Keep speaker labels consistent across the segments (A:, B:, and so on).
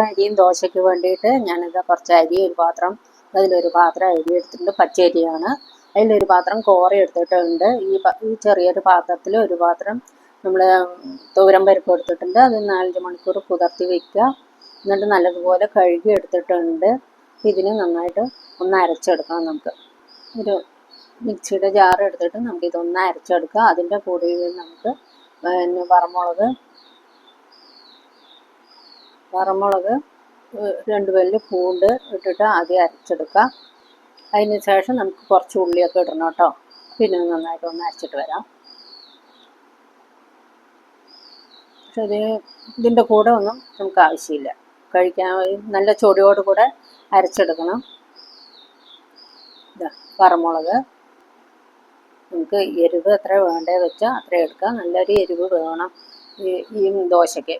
A: അരിയും ദോശയ്ക്ക് വേണ്ടിയിട്ട് ഞാനിത് കുറച്ച് അരി ഒരു പാത്രം അതിലൊരു പാത്രം അരി എടുത്തിട്ടുണ്ട് പച്ചരിയാണ്. അതിലൊരു പാത്രം കോറ എടുത്തിട്ടുണ്ട്. ഈ ഈ ചെറിയൊരു പാത്രത്തിൽ ഒരു പാത്രം നമ്മൾ തോരം പരിപ്പ് എടുത്തിട്ടുണ്ട്. അത് നാലഞ്ച് മണിക്കൂർ കുതിർത്തി വയ്ക്കുക എന്നിട്ട് നല്ലതുപോലെ കഴുകി എടുത്തിട്ടുണ്ട്. ഇതിന് നന്നായിട്ട് ഒന്ന് അരച്ചെടുക്കാം നമുക്ക്. ഒരു മിക്സിയുടെ ജാർ എടുത്തിട്ട് നമുക്ക് ഇതൊന്ന് അരച്ചെടുക്കുക. അതിന്റെ കൂടെ നമുക്ക് പിന്നെ വറമുളക് വറമുളക് രണ്ട് വലിയ പൂണ്ട് ഇട്ടിട്ട് ആദ്യം അരച്ചെടുക്കുക. അതിന് ശേഷം നമുക്ക് കുറച്ച് ഉള്ളിയൊക്കെ ഇടണം കേട്ടോ. പിന്നെ നന്നായിട്ട് ഒന്ന് അരച്ചിട്ട് വരാം. പക്ഷെ ഇത് ഇതിന്റെ കൂടെ ഒന്നും നമുക്ക് ആവശ്യമില്ല. കഴിക്കാൻ നല്ല ചൊടിയോട് കൂടെ അരച്ചെടുക്കണം. ഇതാ വറമുളക് നമുക്ക് എരിവ് എത്ര വേണ്ടേ വെച്ചാൽ അത്ര എടുക്കാം. നല്ലൊരു എരിവ് വേണം ഈ ദോശയ്ക്ക്.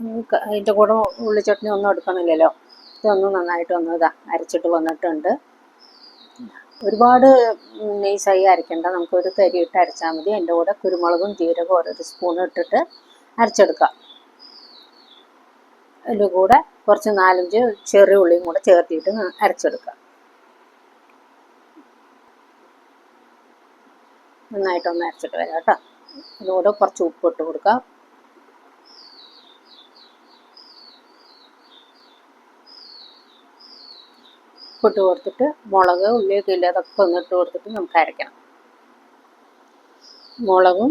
A: അതിന്റെ കൂടെ ഉള്ളിച്ചട്നി ഒന്നും എടുക്കണില്ലല്ലോ. ഇതൊന്നും നന്നായിട്ട് ഒന്ന് ഇതാ അരച്ചിട്ട് വന്നിട്ടുണ്ട്. ഒരുപാട് നെയ്സായി അരയ്ക്കേണ്ട. നമുക്കൊരു തരി ഇട്ട് അരച്ചാൽ മതി. അതിന്റെ കൂടെ കുരുമുളകും ജീരകവും ഓരോരു സ്പൂൺ ഇട്ടിട്ട് അരച്ചെടുക്കാം. അതിന്റെ കൂടെ കുറച്ച് നാലഞ്ച് ചെറിയ ഉള്ളിയും കൂടെ ചേർത്തിട്ട് അരച്ചെടുക്കാം. നന്നായിട്ടൊന്ന് അരച്ചിട്ട് വരാം കേട്ടോ. അതിനോട് കുറച്ച് ഉപ്പ് ഇട്ട് കൊടുക്കാം. ഉപ്പിട്ട് കൊടുത്തിട്ട് മുളക് ഉള്ളിയൊക്കെ ഇല്ല അതൊക്കെ ഒന്ന് ഇട്ട് കൊടുത്തിട്ട് നമുക്ക് അരയ്ക്കണം മുളകും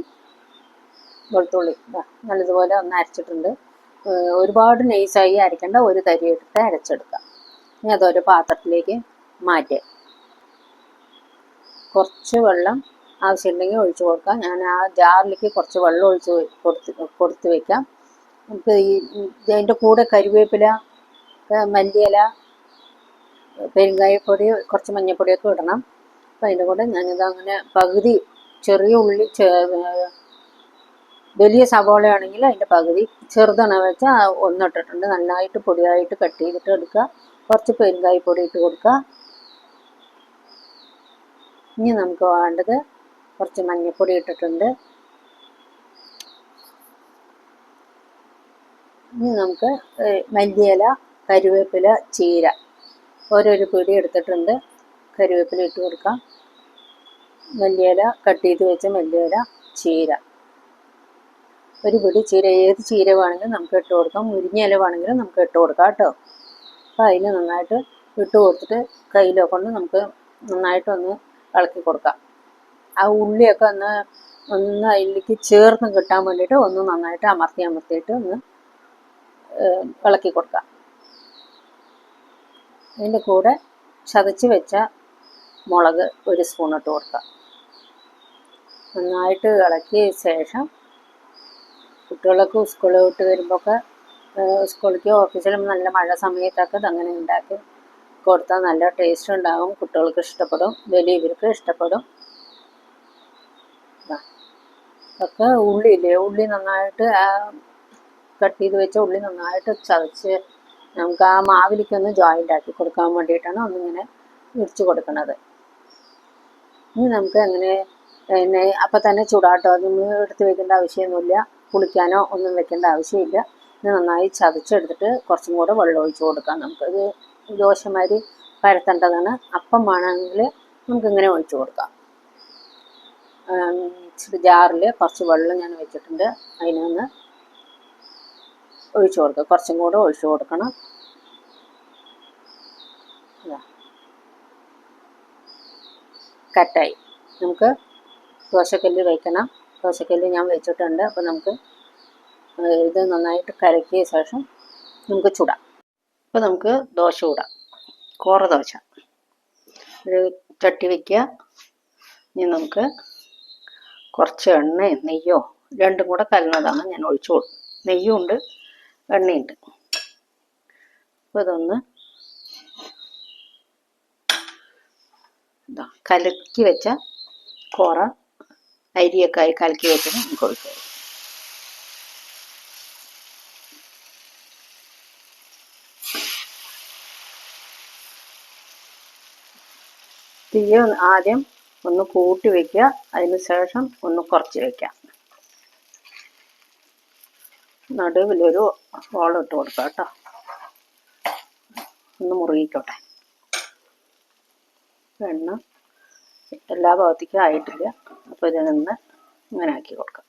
A: വെളുത്തുള്ളി. നല്ലതുപോലെ ഒന്ന് അരച്ചിട്ടുണ്ട്. ഒരുപാട് നൈസായി അരയ്ക്കേണ്ട ഒരു തരി എടുത്ത് അരച്ചെടുക്കാം. ഇനി അതൊരു പാത്രത്തിലേക്ക് മാറ്റി. കുറച്ച് വെള്ളം ആവശ്യമുണ്ടെങ്കിൽ ഒഴിച്ചു കൊടുക്കാം. ഞാൻ ആ ജാറിലേക്ക് കുറച്ച് വെള്ളം ഒഴിച്ച് കൊടുത്ത് കൊടുത്ത് വെക്കാം. നമുക്ക് ഈ അതിന്റെ കൂടെ കരിവേപ്പില മല്ലിയില പെരുങ്കായപ്പൊടി കുറച്ച് മഞ്ഞൾപ്പൊടിയൊക്കെ ഇടണം. അപ്പം അതിന്റെ കൂടെ ഞാനിത് അങ്ങനെ പകുതി ചെറിയ ഉള്ളി വലിയ സവോളയാണെങ്കിൽ അതിന്റെ പകുതി ചെറുതാണ് വെച്ചാൽ ഒന്നിട്ടിട്ടുണ്ട്. നന്നായിട്ട് പൊടിയായിട്ട് കട്ട് ചെയ്തിട്ട് എടുക്കുക. കുറച്ച് പെരുങ്കായപ്പൊടി ഇട്ട് കൊടുക്കുക. ഇനി നമുക്ക് വേണ്ടത് കുറച്ച് മഞ്ഞൾപ്പൊടി ഇട്ടിട്ടുണ്ട്. ഇനി നമുക്ക് മല്ലിയില കരുവേപ്പില ചീര ഓരോരു പിടി എടുത്തിട്ടുണ്ട്. കരുവേപ്പില ഇട്ട് കൊടുക്കാം. മല്ലിയില കട്ട് ചെയ്ത് വെച്ച മല്ലിയില ചീര. ഒരു പിടി ചീര ഏത് ചീര വേണമെങ്കിലും നമുക്ക് ഇട്ട് കൊടുക്കാം. മുരിഞ്ഞ ഇല വേണമെങ്കിലും നമുക്ക് ഇട്ട് കൊടുക്കാം കേട്ടോ. അപ്പോൾ അതിന് നന്നായിട്ട് ഇട്ട് കൊടുത്തിട്ട് കയ്യിലോ കൊണ്ട് നമുക്ക് നന്നായിട്ടൊന്ന് ഇളക്കി കൊടുക്കാം. ആ ഉള്ളിയൊക്കെ ഒന്ന് ഒന്ന് അതിലേക്ക് ചേർന്ന് കിട്ടാൻ വേണ്ടിയിട്ട് ഒന്ന് നന്നായിട്ട് അമർത്തി അമർത്തിയിട്ട് ഒന്ന് ഇളക്കി കൊടുക്കാം. അതിന്റെ കൂടെ ചതച്ച് വെച്ച മുളക് ഒരു സ്പൂൺ ഇട്ട് കൊടുക്കുക നന്നായിട്ട് ഇളക്കിയ ശേഷം കുട്ടികളൊക്കെ സ്കൂളിൽ വിട്ട് വരുമ്പോഴൊക്കെ സ്കൂളിലേക്ക് ഓഫീസിലും നല്ല മഴ സമയത്തൊക്കെ അങ്ങനെ ഉണ്ടാക്കി കൊടുത്താൽ നല്ല ടേസ്റ്റ് ഉണ്ടാകും കുട്ടികൾക്ക് ഇഷ്ടപ്പെടും വലിയവർക്ക് ഇഷ്ടപ്പെടും. ഒക്കെ ഉള്ളിയില്ലേ ഉള്ളി നന്നായിട്ട് കട്ട് ചെയ്ത് വെച്ച ഉള്ളി നന്നായിട്ട് ചതച്ച് നമുക്ക് ആ മാവിലേക്ക് ഒന്ന് ജോയിന്റ് ആക്കി കൊടുക്കാൻ വേണ്ടിയിട്ടാണ് ഒന്നിങ്ങനെ വിരിച്ചു കൊടുക്കുന്നത്. ഇനി നമുക്ക് അങ്ങനെ പിന്നെ അപ്പം തന്നെ ചൂടാട്ടോ. നമ്മൾ എടുത്ത് വെക്കേണ്ട ആവശ്യമൊന്നുമില്ല. കുളിക്കാനോ ഒന്നും വെക്കേണ്ട ആവശ്യമില്ല. ഇത് നന്നായി ചതച്ചെടുത്തിട്ട് കുറച്ചും കൂടെ വെള്ളം ഒഴിച്ചു കൊടുക്കാം. നമുക്ക് ഇത് ദോശമാതിരി പരത്തേണ്ടതാണ്. അപ്പം വേണമെങ്കിൽ നമുക്കിങ്ങനെ ഒഴിച്ചു കൊടുക്കാം. ഇച്ചിരി ജാറിൽ കുറച്ച് വെള്ളം ഞാൻ വെച്ചിട്ടുണ്ട്. അതിനൊന്ന് ഒഴിച്ചു കൊടുക്കുക. കുറച്ചും കൂടെ ഒഴിച്ചു കൊടുക്കണം. കട്ടായി. നമുക്ക് ദോശക്കല്ല് വയ്ക്കണം. ദോശക്കല്ല് ഞാൻ വെച്ചിട്ടുണ്ട്. അപ്പോൾ നമുക്ക് ഇത് നന്നായിട്ട് കലക്കിയ ശേഷം നമുക്ക് ചൂടാം. അപ്പോൾ നമുക്ക് ദോശ ചൂടാം. കോറ ദോശ. ഒരു ചട്ടി വയ്ക്കുക ഇനി നമുക്ക് കുറച്ച് എണ്ണയും നെയ്യോ രണ്ടും കൂടെ കലർന്നതാണ് ഞാൻ ഒഴിച്ചു കൊടുക്കും നെയ്യും ഉണ്ട്. എണ്ണയുണ്ട്. അപ്പോൾ ഇതൊന്ന് കലക്കി വെച്ച കോറ അരിയൊക്കെ ആയി കലക്കി വെച്ചത് നമുക്ക് ഒഴിക്കാം തീയ ആദ്യം ഒന്ന് കൂട്ടി വെക്കുക. അതിന് ശേഷം ഒന്ന് കുറച്ച് വെക്കാം നടുവിലൊരു ഹോളിട്ട് കൊടുക്കാം കേട്ടോ. ഒന്ന് മുറുകിക്കോട്ടെ. എണ്ണ എല്ലാ ഭാഗത്തേക്കും ആയിട്ടില്ല. അപ്പോൾ ഇതിൽ നിന്ന് ഇങ്ങനെ ആക്കി കൊടുക്കാം.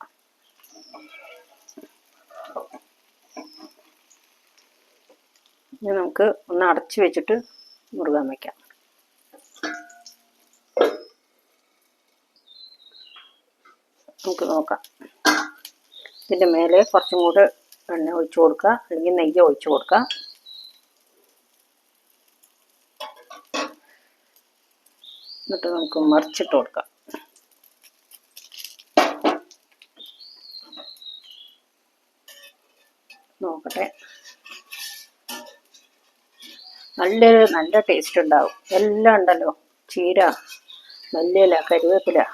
A: ഇനി നമുക്ക് ഒന്ന് അടച്ചു വെച്ചിട്ട് മുറുകാൻ വയ്ക്കാം നമുക്ക് നോക്കാം. ഇതിന്റെ മേലെ കുറച്ചും കൂടെ എണ്ണ ഒഴിച്ചു കൊടുക്കുക. അല്ലെങ്കിൽ നെയ്യ് ഒഴിച്ചു കൊടുക്കുക. എന്നിട്ട് നമുക്ക് മറിച്ചിട്ട് കൊടുക്കാം. നോക്കട്ടെ. നല്ലൊരു നല്ല ടേസ്റ്റ് ഉണ്ടാവും. എല്ലാം ഉണ്ടല്ലോ. ചീര മല്ലിയില കരിവേപ്പില.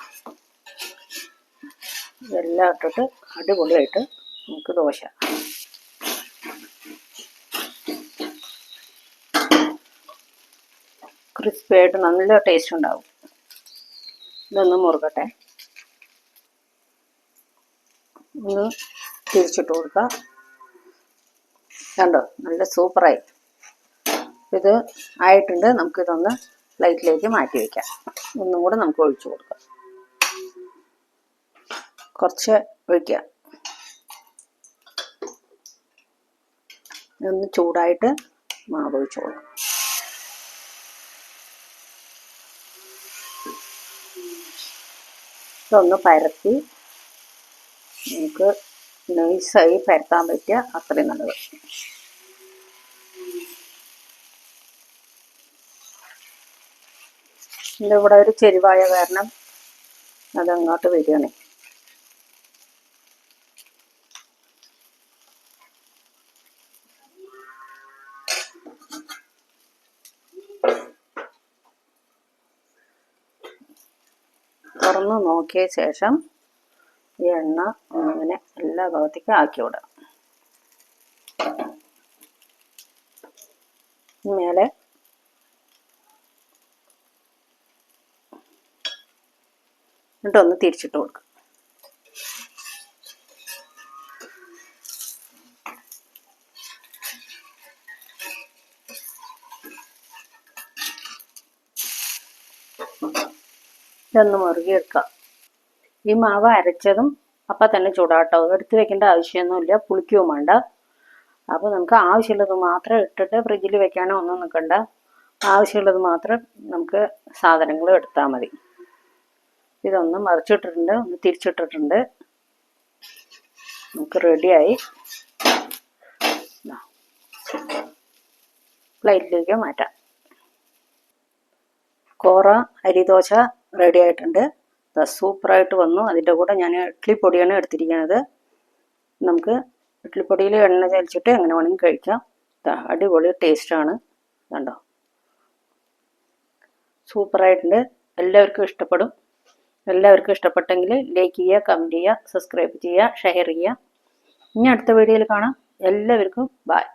A: ഇതെല്ലാം ഇട്ടിട്ട് അടിപൊളിയായിട്ട് നമുക്ക് ദോശ. ക്രിസ്പി ആയിട്ട് നല്ല ടേസ്റ്റ് ഉണ്ടാവും. ഇതൊന്ന് മുറുകട്ടെ. ഒന്ന് തിരിച്ചിട്ട് കൊടുക്കുക കണ്ടോ? നല്ല സൂപ്പറായി. ഇത് ആയിട്ടുണ്ട്. നമുക്കിതൊന്ന് പ്ലേറ്റിലേക്ക് മാറ്റി വയ്ക്കാം ഒന്നും കൂടെ നമുക്ക് ഒഴിച്ചു കൊടുക്കാം. കുറച്ച് ഒഴിക്കുക. ഒന്ന് ചൂടായിട്ട് മാവ് ഒഴിച്ചോളാം ഇതൊന്ന് പരത്തി നമുക്ക് നൈസായി പരത്താൻ പറ്റിയ അത്രയും നല്ലത്. ഇവിടെ ഒരു ചെരുവായ കാരണം അതങ്ങോട്ട് വരികയാണ്. തുറന്ന് നോക്കിയ ശേഷം ഈ എണ്ണ ഇങ്ങനെ എല്ലാ ഭാഗത്തേക്കും ആക്കി വിടാം. മേലെ എന്നിട്ടൊന്ന് തിരിച്ചിട്ട് കൊടുക്കുക ഇതൊന്ന് മുറുകിയെടുക്കാം ഈ മാവ് അരച്ചതും അപ്പം തന്നെ ചൂടാട്ടോ. എടുത്ത് വെക്കേണ്ട ആവശ്യമൊന്നുമില്ല. പുളിക്കുകയും വേണ്ട. അപ്പോൾ നമുക്ക് ആവശ്യമുള്ളത് മാത്രം ഇട്ടിട്ട് ഫ്രിഡ്ജിൽ വെക്കാനോ ഒന്നും നിൽക്കണ്ട. ആവശ്യമുള്ളത് മാത്രം നമുക്ക് സാധനങ്ങൾ എടുത്താൽ മതി. ഇതൊന്ന് മറിച്ചിട്ടിട്ടുണ്ട്. ഒന്ന് തിരിച്ചിട്ടിട്ടുണ്ട്. നമുക്ക് റെഡിയായി. പ്ലേറ്റിലേക്ക് മാറ്റാം. കോറ അരിദോശ റെഡി ആയിട്ടുണ്ട്. സൂപ്പറായിട്ട് വന്നു. അതിന്റെ കൂടെ ഞാൻ ഇഡ്ഡലിപ്പൊടിയാണ് എടുത്തിരിക്കുന്നത്. നമുക്ക് ഇഡ്ഡലിപ്പൊടിയിൽ എണ്ണ ചലിച്ചിട്ട് എങ്ങനെ വേണമെങ്കിൽ കഴിക്കാം. അടിപൊളി ടേസ്റ്റാണ് കണ്ടോ? സൂപ്പറായിട്ടുണ്ട്. എല്ലാവർക്കും ഇഷ്ടപ്പെടും. എല്ലാവർക്കും ഇഷ്ടപ്പെട്ടെങ്കിൽ ലൈക്ക് ചെയ്യുക കമന്റ് ചെയ്യുക സബ്സ്ക്രൈബ് ചെയ്യുക ഷെയർ ചെയ്യുക. ഇനി അടുത്ത വീഡിയോയിൽ കാണാം. എല്ലാവർക്കും ബായ്